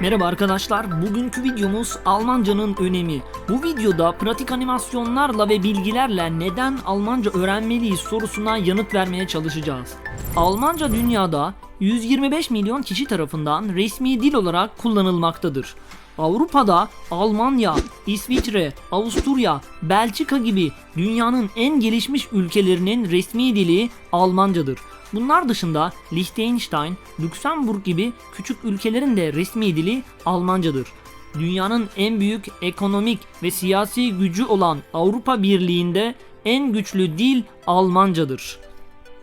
Merhaba arkadaşlar, bugünkü videomuz Almancanın önemi. Bu videoda pratik animasyonlarla ve bilgilerle neden Almanca öğrenmeliyiz sorusuna yanıt vermeye çalışacağız. Almanca dünyada 125 milyon kişi tarafından resmi dil olarak kullanılmaktadır. Avrupa'da Almanya, İsviçre, Avusturya, Belçika gibi dünyanın en gelişmiş ülkelerinin resmi dili Almancadır. Bunlar dışında Liechtenstein, Lüksemburg gibi küçük ülkelerin de resmi dili Almancadır. Dünyanın en büyük ekonomik ve siyasi gücü olan Avrupa Birliği'nde en güçlü dil Almancadır.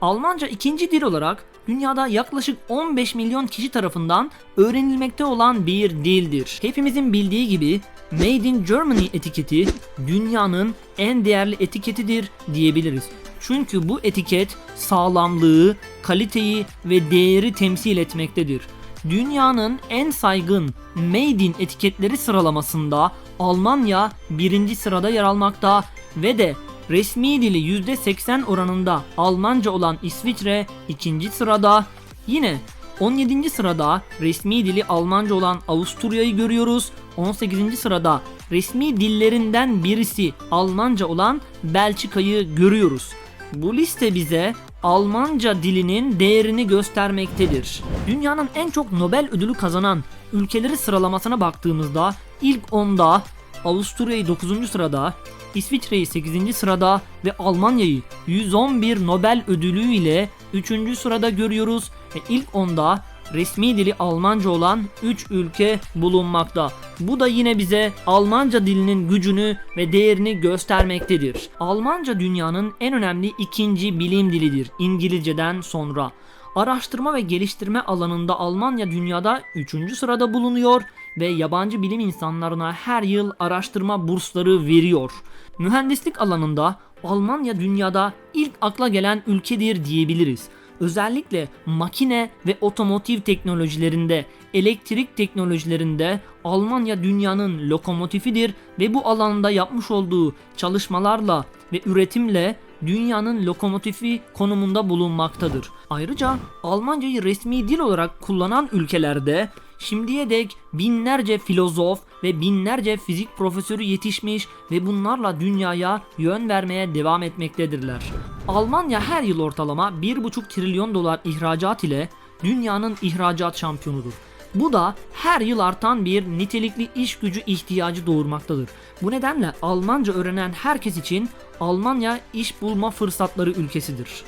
Almanca ikinci dil olarak dünyada yaklaşık 15 milyon kişi tarafından öğrenilmekte olan bir dildir. Hepimizin bildiği gibi Made in Germany etiketi dünyanın en değerli etiketidir diyebiliriz. Çünkü bu etiket sağlamlığı, kaliteyi ve değeri temsil etmektedir. Dünyanın en saygın Made in etiketleri sıralamasında Almanya birinci sırada yer almakta ve de resmi dili %80 oranında Almanca olan İsviçre ikinci sırada. Yine 17. sırada resmi dili Almanca olan Avusturya'yı görüyoruz. 18. sırada resmi dillerinden birisi Almanca olan Belçika'yı görüyoruz. Bu liste bize Almanca dilinin değerini göstermektedir. Dünyanın en çok Nobel ödülü kazanan ülkeleri sıralamasına baktığımızda ilk 10'da Avusturya'yı 9. sırada, İsviçre'yi 8. sırada ve Almanya'yı 111 Nobel ödülü ile 3. sırada görüyoruz ve ilk 10'da resmi dili Almanca olan 3 ülke bulunmakta. Bu da yine bize Almanca dilinin gücünü ve değerini göstermektedir. Almanca dünyanın en önemli ikinci bilim dilidir İngilizceden sonra. Araştırma ve geliştirme alanında Almanya dünyada 3. sırada bulunuyor ve yabancı bilim insanlarına her yıl araştırma bursları veriyor. Mühendislik alanında Almanya dünyada ilk akla gelen ülkedir diyebiliriz. Özellikle makine ve otomotiv teknolojilerinde, elektrik teknolojilerinde Almanya dünyanın lokomotifidir ve bu alanda yapmış olduğu çalışmalarla ve üretimle dünyanın lokomotifi konumunda bulunmaktadır. Ayrıca Almancayı resmi dil olarak kullanan ülkelerde şimdiye dek binlerce filozof ve binlerce fizik profesörü yetişmiş ve bunlarla dünyaya yön vermeye devam etmektedirler. Almanya her yıl ortalama 1,5 trilyon dolar ihracat ile dünyanın ihracat şampiyonudur. Bu da her yıl artan bir nitelikli iş gücü ihtiyacı doğurmaktadır. Bu nedenle Almanca öğrenen herkes için Almanya iş bulma fırsatları ülkesidir.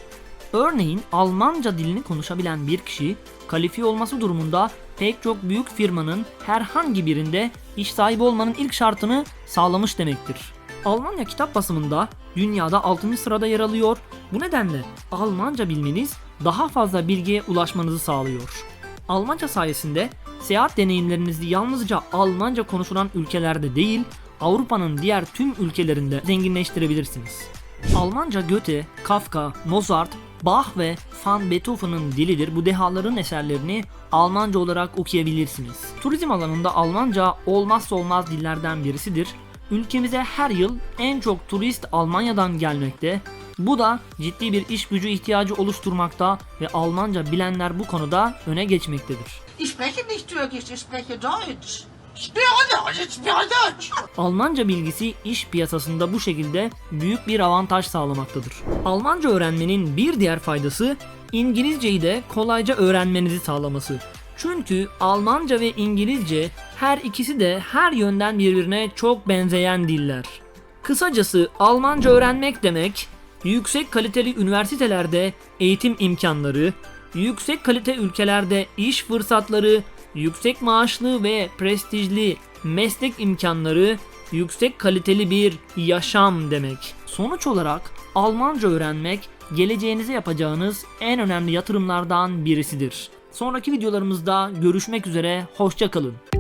Örneğin Almanca dilini konuşabilen bir kişi kalifiye olması durumunda pek çok büyük firmanın herhangi birinde iş sahibi olmanın ilk şartını sağlamış demektir. Almanya kitap basımında dünyada 6. sırada yer alıyor. Bu nedenle Almanca bilmeniz daha fazla bilgiye ulaşmanızı sağlıyor. Almanca sayesinde seyahat deneyimlerinizi yalnızca Almanca konuşulan ülkelerde değil, Avrupa'nın diğer tüm ülkelerinde zenginleştirebilirsiniz. Almanca Goethe, Kafka, Mozart, Bach ve Van Beethoven'ın dilidir. Bu dehaların eserlerini Almanca olarak okuyabilirsiniz. Turizm alanında Almanca olmazsa olmaz dillerden birisidir. Ülkemize her yıl en çok turist Almanya'dan gelmekte. Bu da ciddi bir iş gücü ihtiyacı oluşturmakta ve Almanca bilenler bu konuda öne geçmektedir. Ich spreche nicht Türkisch, ich spreche Deutsch. Deutsch. Almanca bilgisi iş piyasasında bu şekilde büyük bir avantaj sağlamaktadır. Almanca öğrenmenin bir diğer faydası İngilizceyi de kolayca öğrenmenizi sağlaması. Çünkü Almanca ve İngilizce her ikisi de her yönden birbirine çok benzeyen diller. Kısacası Almanca öğrenmek demek yüksek kaliteli üniversitelerde eğitim imkanları, yüksek kalite ülkelerde iş fırsatları, yüksek maaşlı ve prestijli meslek imkanları, yüksek kaliteli bir yaşam demek. Sonuç olarak Almanca öğrenmek geleceğinize yapacağınız en önemli yatırımlardan birisidir. Sonraki videolarımızda görüşmek üzere, hoşçakalın.